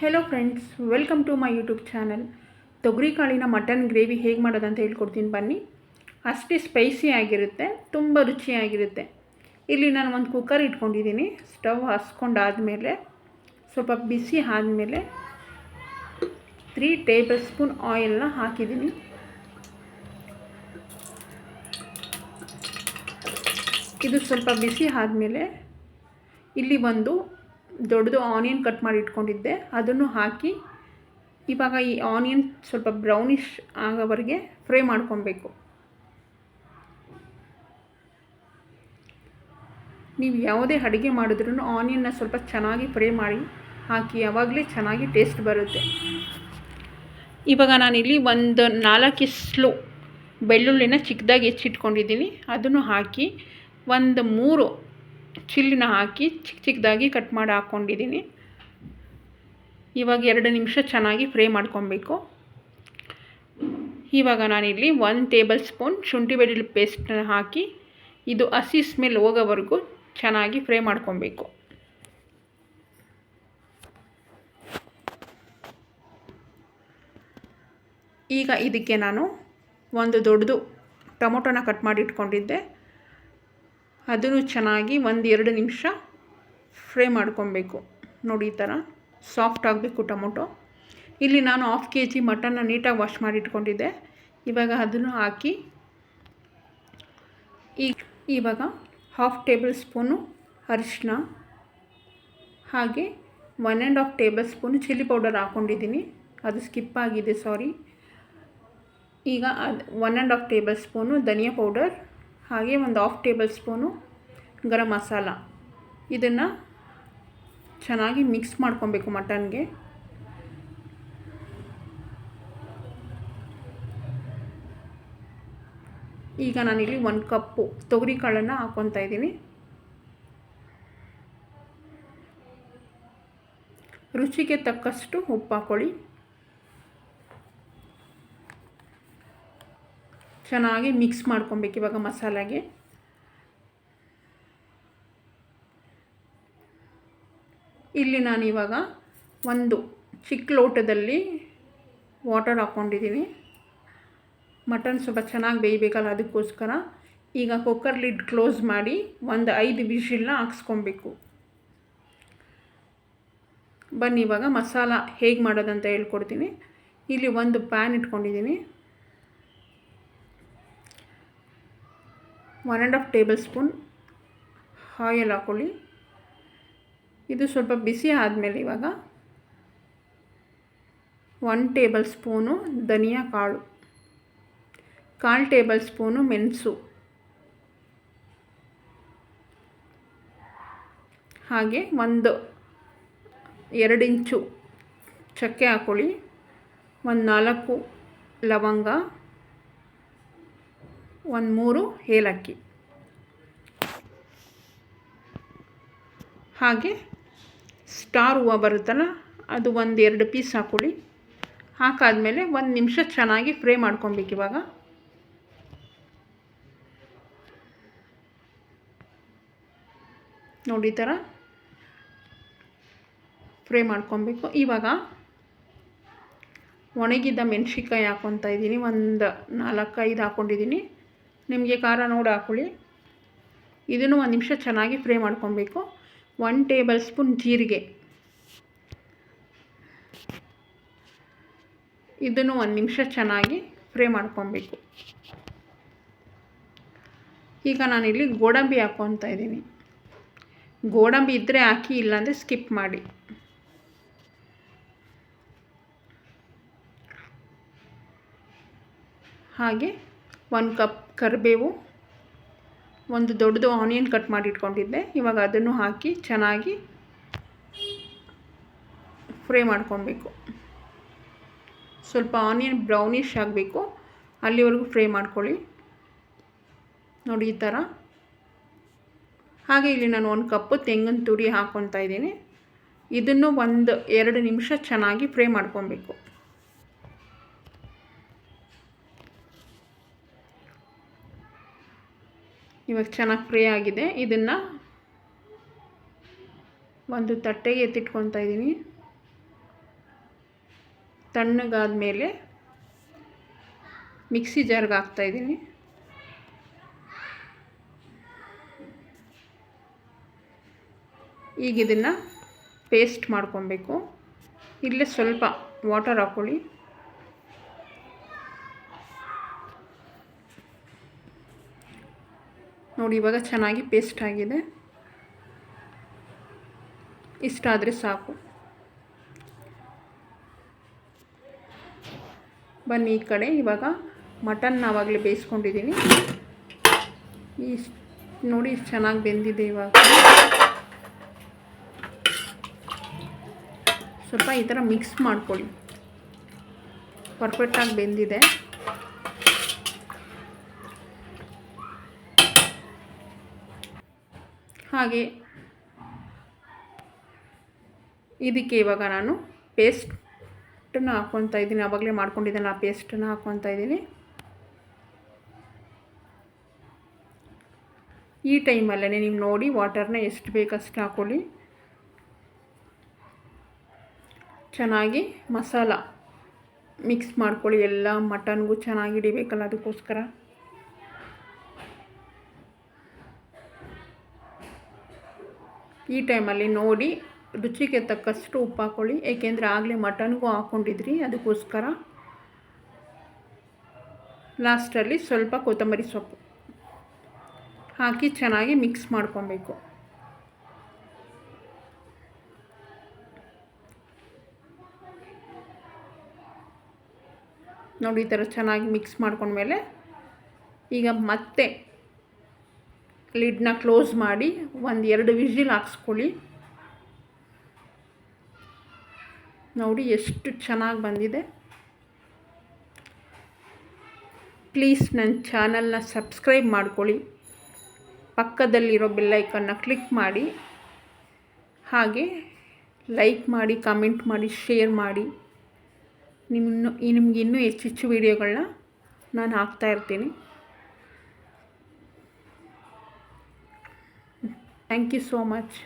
Hello friends welcome to my YouTube channel ತೊಗರಿ ಕಾಳಿನ mutton gravy ಹೇಗೆ ಮಾಡೋದಂತ ಹೇಳ್ಕೊಡ್ತೀನಿ ಬನ್ನಿ. ಅಷ್ಟೇ ಸ್ಪೈಸಿ ಆಗಿರುತ್ತೆ, ತುಂಬ ರುಚಿಯಾಗಿರುತ್ತೆ. ಇಲ್ಲಿ ನಾನು ಒಂದು ಕುಕ್ಕರ್ ಇಟ್ಕೊಂಡಿದ್ದೀನಿ ಸ್ಟವ್ ಹಸ್ಕೊಂಡಾದಮೇಲೆ, ಸ್ವಲ್ಪ ಬಿಸಿ ಆದಮೇಲೆ ತ್ರೀ ಟೇಬಲ್ ಸ್ಪೂನ್ ಆಯಿಲ್ನ ಹಾಕಿದ್ದೀನಿ. ಇದು ಸ್ವಲ್ಪ ಬಿಸಿ ಆದಮೇಲೆ ಇಲ್ಲಿ ಒಂದು ದೊಡ್ಡದು ಆನಿಯನ್ ಕಟ್ ಮಾಡಿ ಇಟ್ಕೊಂಡಿದ್ದೆ. ಅದನ್ನು ಹಾಕಿ ಇವಾಗ ಈ ಆನಿಯನ್ ಸ್ವಲ್ಪ ಬ್ರೌನಿಷ್ ಆಗೋವರೆಗೆ ಫ್ರೈ ಮಾಡ್ಕೊಬೇಕು. ನೀವು ಯಾವುದೇ ಅಡುಗೆ ಮಾಡಿದ್ರೂ ಆನಿಯನ್ನ ಸ್ವಲ್ಪ ಚೆನ್ನಾಗಿ ಫ್ರೈ ಮಾಡಿ ಹಾಕಿ, ಯಾವಾಗಲೇ ಚೆನ್ನಾಗಿ ಟೇಸ್ಟ್ ಬರುತ್ತೆ. ಇವಾಗ ನಾನಿಲ್ಲಿ ಒಂದು ನಾಲ್ಕು ಇಸ್ಲು ಬೆಳ್ಳುಳ್ಳಿನ ಚಿಕ್ಕದಾಗಿ ಹೆಚ್ಚಿಟ್ಕೊಂಡಿದ್ದೀನಿ. ಅದನ್ನು ಹಾಕಿ ಒಂದು ಮೂರು ಚಿಲ್ಲಿನ ಹಾಕಿ ಚಿಕ್ಕ ಚಿಕ್ಕದಾಗಿ ಕಟ್ ಮಾಡಿ ಹಾಕ್ಕೊಂಡಿದ್ದೀನಿ. ಇವಾಗ ಎರಡು ನಿಮಿಷ ಚೆನ್ನಾಗಿ ಫ್ರೈ ಮಾಡ್ಕೊಬೇಕು. ಇವಾಗ ನಾನಿಲ್ಲಿ ಒಂದು ಟೇಬಲ್ ಸ್ಪೂನ್ ಶುಂಠಿ ಬೆಳ್ಳುಳ್ಳಿ ಪೇಸ್ಟನ್ನ ಹಾಕಿ ಇದು ಹಸಿ ಸ್ಮೆಲ್ ಹೋಗೋವರೆಗೂ ಚೆನ್ನಾಗಿ ಫ್ರೈ ಮಾಡ್ಕೊಬೇಕು. ಈಗ ಇದಕ್ಕೆ ನಾನು ಒಂದು ದೊಡ್ಡದು ಟೊಮೊಟೊನ ಕಟ್ ಮಾಡಿ ಇಟ್ಕೊಂಡಿದ್ದೆ. ಅದನ್ನು ಚೆನ್ನಾಗಿ ಒಂದು ಎರಡು ನಿಮಿಷ ಫ್ರೈ ಮಾಡ್ಕೊಬೇಕು. ನೋಡಿ ಈ ಥರ ಸಾಫ್ಟ್ ಆಗಬೇಕು ಟೊಮೊಟೊ. ಇಲ್ಲಿ ನಾನು ಹಾಫ್ ಕೆ ಜಿ ಮಟನ್ನ ನೀಟಾಗಿ ವಾಶ್ ಮಾಡಿ ಇಟ್ಕೊಂಡಿದ್ದೆ. ಇವಾಗ ಅದನ್ನು ಹಾಕಿ ಈಗ ಇವಾಗ ಹಾಫ್ ಟೇಬಲ್ ಸ್ಪೂನು ಅರಿಶಿನ ಹಾಗೆ one and half tablespoon chilli powder ಹಾಕ್ಕೊಂಡಿದ್ದೀನಿ ಅದು ಸ್ಕಿಪ್ ಆಗಿದೆ ಸಾರಿ ಈಗ ಅದು one and half tablespoon dhania powder ಹಾಗೆ ಒಂದು half tablespoon garam masala. ಇದನ್ನು ಚೆನ್ನಾಗಿ ಮಿಕ್ಸ್ ಮಾಡ್ಕೊಬೇಕು ಮಟನ್ಗೆ. ಈಗ ನಾನಿಲ್ಲಿ ಒಂದು ಕಪ್ಪು ತೊಗರಿ ಕಾಳನ್ನು ಹಾಕ್ಕೊತಾ ಇದ್ದೀನಿ. ರುಚಿಗೆ ತಕ್ಕಷ್ಟು ಉಪ್ಪು ಹಾಕ್ಕೊಳ್ಳಿ ಚೆನ್ನಾಗಿ ಮಿಕ್ಸ್ ಮಾಡ್ಕೊಬೇಕು ಇವಾಗ ಮಸಾಲೆಗೆ. ಇಲ್ಲಿ ನಾನು ಇವಾಗ ಒಂದು ಚಿಕ್ಕ ಲೋಟದಲ್ಲಿ ವಾಟರ್ ಹಾಕ್ಕೊಂಡಿದ್ದೀನಿ. ಮಟನ್ ಸ್ವಲ್ಪ ಚೆನ್ನಾಗಿ ಬೇಯಬೇಕಲ್ಲ ಅದಕ್ಕೋಸ್ಕರ. ಈಗ ಕುಕ್ಕರ್ ಲಿಡ್ ಕ್ಲೋಸ್ ಮಾಡಿ ಒಂದು ಐದು ಬಿಸಿಲನ್ನ ಹಾಕ್ಸ್ಕೊಬೇಕು. ಬನ್ನಿ ಇವಾಗ ಮಸಾಲ ಹೇಗೆ ಮಾಡೋದಂತ ಹೇಳ್ಕೊಡ್ತೀನಿ. ಇಲ್ಲಿ ಒಂದು ಪ್ಯಾನ್ ಇಟ್ಕೊಂಡಿದ್ದೀನಿ. One and half tablespoon oil ಹಾಕ್ಕೊಳ್ಳಿ ಇದು ಸ್ವಲ್ಪ ಬಿಸಿ ಆದಮೇಲೆ ಇವಾಗ ಒನ್ ಟೇಬಲ್ ಸ್ಪೂನು ಧನಿಯಾ ಕಾಳು, ಕಾಲು ಟೇಬಲ್ ಸ್ಪೂನು ಮೆಣಸು. ಹಾಗೆ ಒಂದು ಎರಡು ಇಂಚು ಚಕ್ಕೆ ಹಾಕೊಳ್ಳಿ, ಒಂದು ನಾಲ್ಕು ಲವಂಗ ಒಂದು ಮೂರು ಏಲಕ್ಕಿ. ಹಾಗೆ ಸ್ಟಾರ್ ಹೂವು ಬರುತ್ತಲ್ಲ, ಅದು ಒಂದು ಎರಡು ಪೀಸ್ ಹಾಕ್ಕೊಳ್ಳಿ ಹಾಕಾದಮೇಲೆ ಒಂದು ನಿಮಿಷ ಚೆನ್ನಾಗಿ ಫ್ರೈ ಮಾಡ್ಕೊಬೇಕು ಇವಾಗ. ನೋಡಿ ಥರ ಫ್ರೈ ಮಾಡ್ಕೊಬೇಕು ಇವಾಗ ಒಣಗಿದ ಮೆಣಸಿನ್ಕಾಯಿ ಹಾಕ್ಕೊತಾ ಇದ್ದೀನಿ, ಒಂದು ನಾಲ್ಕೈದು ಹಾಕ್ಕೊಂಡಿದ್ದೀನಿ ನಿಮಗೆ ಖಾರ ನೋಡಿ ಹಾಕ್ಕೊಳ್ಳಿ ಇದನ್ನು ಒಂದು ನಿಮಿಷ ಚೆನ್ನಾಗಿ ಫ್ರೈ ಮಾಡ್ಕೊಬೇಕು. ಒನ್ ಟೇಬಲ್ ಸ್ಪೂನ್ ಜೀರಿಗೆ. ಇದನ್ನು ಒಂದು ನಿಮಿಷ ಚೆನ್ನಾಗಿ ಫ್ರೈ ಮಾಡ್ಕೊಬೇಕು. ಈಗ ನಾನಿಲ್ಲಿ ಗೋಡಂಬಿ ಹಾಕ್ಕೊತಾ ಇದ್ದೀನಿ. ಗೋಡಂಬಿ ಇದ್ದರೆ ಹಾಕಿ, ಇಲ್ಲಾಂದರೆ ಸ್ಕಿಪ್ ಮಾಡಿ. ಹಾಗೆ ಒಂದು ಕಪ್ ಕರಿಬೇವು, ಒಂದು ದೊಡ್ಡದು ಆನಿಯನ್ ಕಟ್ ಮಾಡಿ ಇಟ್ಕೊಂಡಿದ್ದೆ ಇವಾಗ ಅದನ್ನು ಹಾಕಿ ಚೆನ್ನಾಗಿ ಫ್ರೈ ಮಾಡ್ಕೊಬೇಕು. ಸ್ವಲ್ಪ ಆನಿಯನ್ ಬ್ರೌನಿಷ್ ಆಗಬೇಕು. ಅಲ್ಲಿವರೆಗೂ ಫ್ರೈ ಮಾಡ್ಕೊಳ್ಳಿ. ನೋಡಿ ಈ ಥರ. ಹಾಗೆ ಇಲ್ಲಿ ನಾನು ಒಂದು ಕಪ್ಪು ತೆಂಗಿನ ತುರಿ ಹಾಕ್ಕೊತಾ ಇದ್ದೀನಿ. ಇದನ್ನು ಒಂದು ಎರಡು ನಿಮಿಷ ಚೆನ್ನಾಗಿ ಫ್ರೈ ಮಾಡ್ಕೊಬೇಕು ಇವಾಗ ಚೆನ್ನಾಗಿ ಫ್ರೈ ಆಗಿದೆ. ಇದನ್ನು ಒಂದು ತಟ್ಟೆಗೆ ಎತ್ತಿಟ್ಕೊತಾ ಇದ್ದೀನಿ ತಣ್ಣಗಾದ ಮೇಲೆ ಮಿಕ್ಸಿ ಜಾರ್ಗೆ ಹಾಕ್ತಾಯಿದ್ದೀನಿ ಈಗ ಇದನ್ನು ಪೇಸ್ಟ್ ಮಾಡ್ಕೊಬೇಕು. ಇಲ್ಲೇ ಸ್ವಲ್ಪ ವಾಟರ್ ಹಾಕ್ಕೊಳ್ಳಿ ನೋಡಿ, ಇವಾಗ ಚೆನ್ನಾಗಿ ಪೇಸ್ಟ್ ಆಗಿದೆ. ಇಷ್ಟಾದರೆ ಸಾಕು. ಬನ್ನಿ, ಈ ಕಡೆ ಇವಾಗ ಮಟನ್ ನಾವಾಗಲೇ ಬೇಯಿಸ್ಕೊಂಡಿದ್ದೀನಿ ಇಷ್ಟು ನೋಡಿ, ಇಷ್ಟು ಚೆನ್ನಾಗಿ ಬೆಂದಿದೆ ಇವಾಗ. ಸ್ವಲ್ಪ ಈ ಥರ ಮಿಕ್ಸ್ ಮಾಡ್ಕೊಳ್ಳಿ. ಪರ್ಫೆಕ್ಟಾಗಿ ಬೆಂದಿದೆ. ಹಾಗೆ ಇದಕ್ಕೆ ಇವಾಗ ನಾನು ಪೇಸ್ಟನ್ನು ಹಾಕ್ಕೊತಾ ಇದ್ದೀನಿ. ಆವಾಗಲೇ ಮಾಡ್ಕೊಂಡಿದ್ದೀನಿ ಆ ಪೇಸ್ಟನ್ನು ಹಾಕ್ಕೊತಾ ಇದ್ದೀನಿ ಈ ಟೈಮಲ್ಲೇ ನೀವು ನೋಡಿ ವಾಟರ್ನ ಎಷ್ಟು ಬೇಕಷ್ಟು ಹಾಕ್ಕೊಳ್ಳಿ ಚೆನ್ನಾಗಿ ಮಸಾಲ ಮಿಕ್ಸ್ ಮಾಡ್ಕೊಳ್ಳಿ. ಎಲ್ಲ ಮಟನ್ಗೂ ಚೆನ್ನಾಗಿ ಹಿಡಿಬೇಕಲ್ಲ, ಅದಕ್ಕೋಸ್ಕರ. ಈ ಟೈಮಲ್ಲಿ ನೋಡಿ ರುಚಿಗೆ ತಕ್ಕಷ್ಟು ಉಪ್ಪು ಹಾಕ್ಕೊಳ್ಳಿ ಏಕೆಂದರೆ ಆಗಲೇ ಮಟನ್ಗೂ ಹಾಕ್ಕೊಂಡಿದ್ರಿ ಅದಕ್ಕೋಸ್ಕರ ಲಾಸ್ಟಲ್ಲಿ ಸ್ವಲ್ಪ ಕೊತ್ತಂಬರಿ ಸೊಪ್ಪು ಹಾಕಿ ಚೆನ್ನಾಗಿ ಮಿಕ್ಸ್ ಮಾಡ್ಕೊಬೇಕು. ನೋಡಿ ಈ ಥರ ಚೆನ್ನಾಗಿ ಮಿಕ್ಸ್ ಮಾಡ್ಕೊಂಡ್ಮೇಲೆ ಈಗ ಮತ್ತೆ ಲಿಡ್ನ ಕ್ಲೋಸ್ ಮಾಡಿ ಒಂದು ಎರಡು ವಿಸಿಲ್ ಹಾಕ್ಸ್ಕೊಳ್ಳಿ. ನೋಡಿ ಎಷ್ಟು ಚೆನ್ನಾಗಿ ಬಂದಿದೆ. ಪ್ಲೀಸ್ ನನ್ನ ಚಾನಲ್ನ ಸಬ್ಸ್ಕ್ರೈಬ್ ಮಾಡ್ಕೊಳ್ಳಿ. ಪಕ್ಕದಲ್ಲಿರೋ ಬೆಲ್ಲೈಕನ್ನ ಕ್ಲಿಕ್ ಮಾಡಿ. ಹಾಗೆ ಲೈಕ್ ಮಾಡಿ, ಕಮೆಂಟ್ ಮಾಡಿ, ಶೇರ್ ಮಾಡಿ. ನಿಮ್ಮನ್ನು ನಿಮ್ಗೆ ಇನ್ನೂ ಹೆಚ್ಚು ಹೆಚ್ಚು ವೀಡಿಯೋಗಳನ್ನ ನಾನು ಹಾಕ್ತಾಯಿರ್ತೀನಿ Thank you so much.